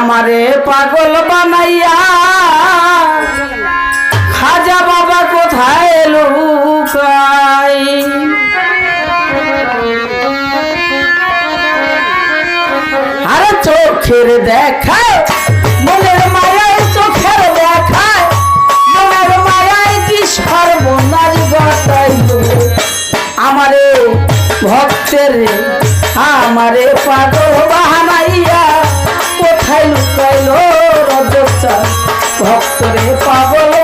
আমারে পাগল বানাইয়া। খাজা বাবা কোথায় লুকাই? আরে চোখের দেখা pavolo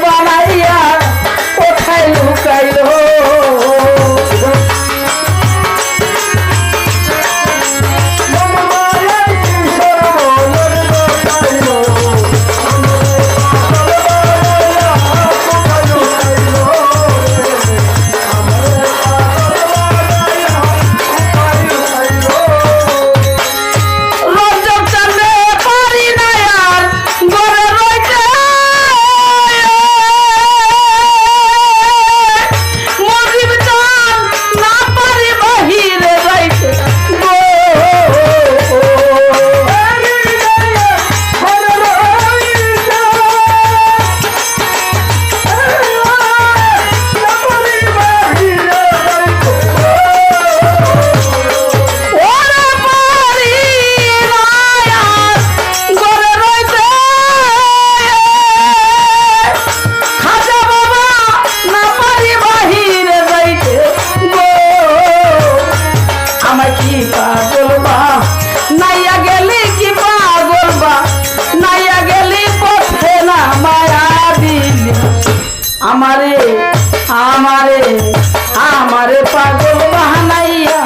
পাগল বাহানাইয়া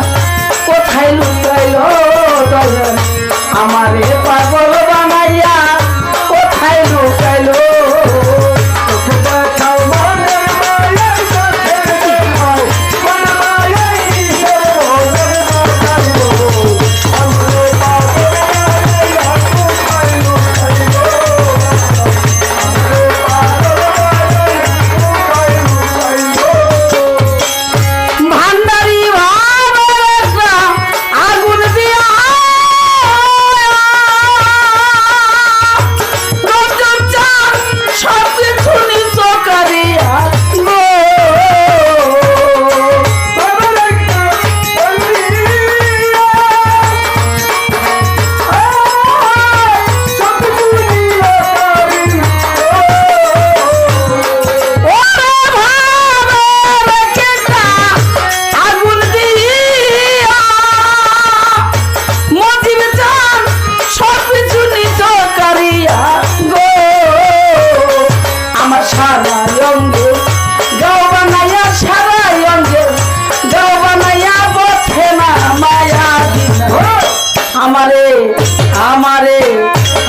কোথায় লুকাইল আমারে পাগল हमारे हमारे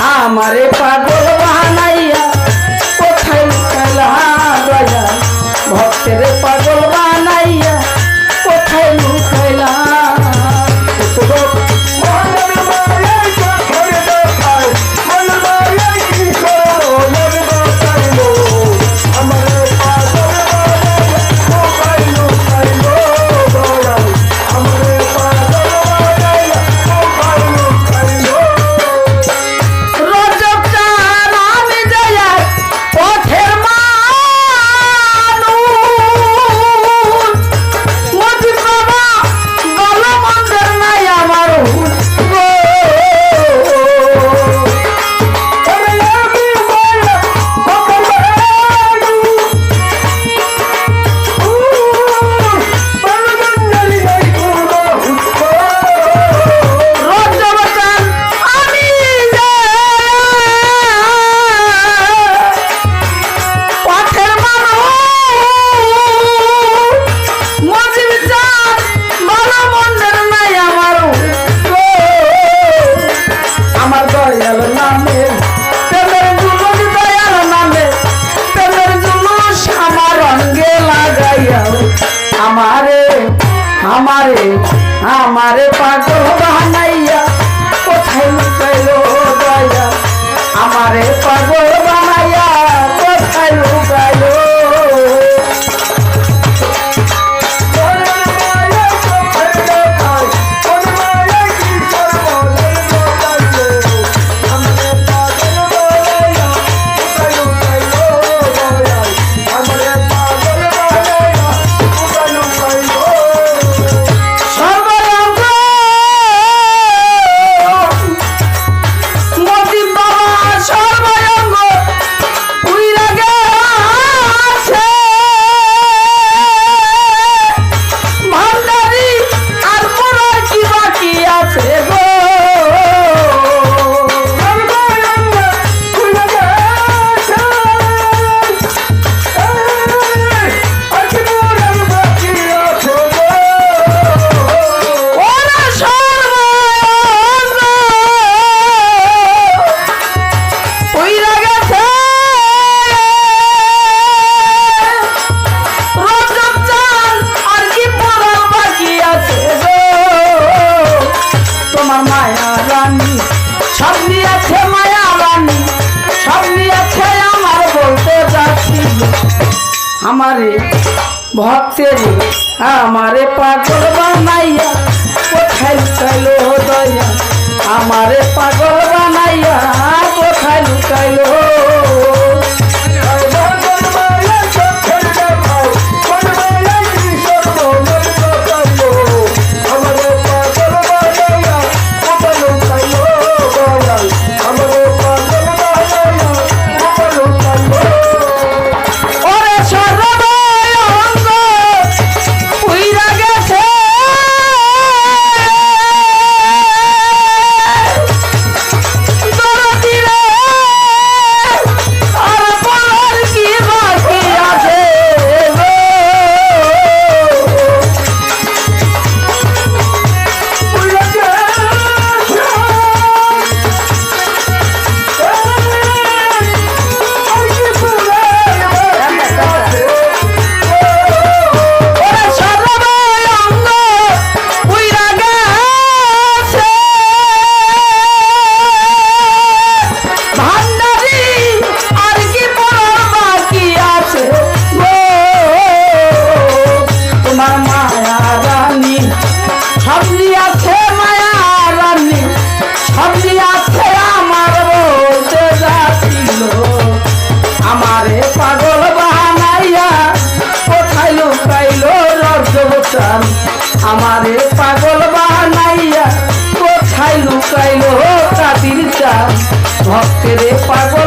हमारे पागल बहाना আমারে পাগল। আমারে ভক্তের আমারে পাগল বানাইয়া কোথায় লুকাইল দয়া? আমারে পাগল বানাইয়া কোথায় লুকাইল ভক্তের পাগল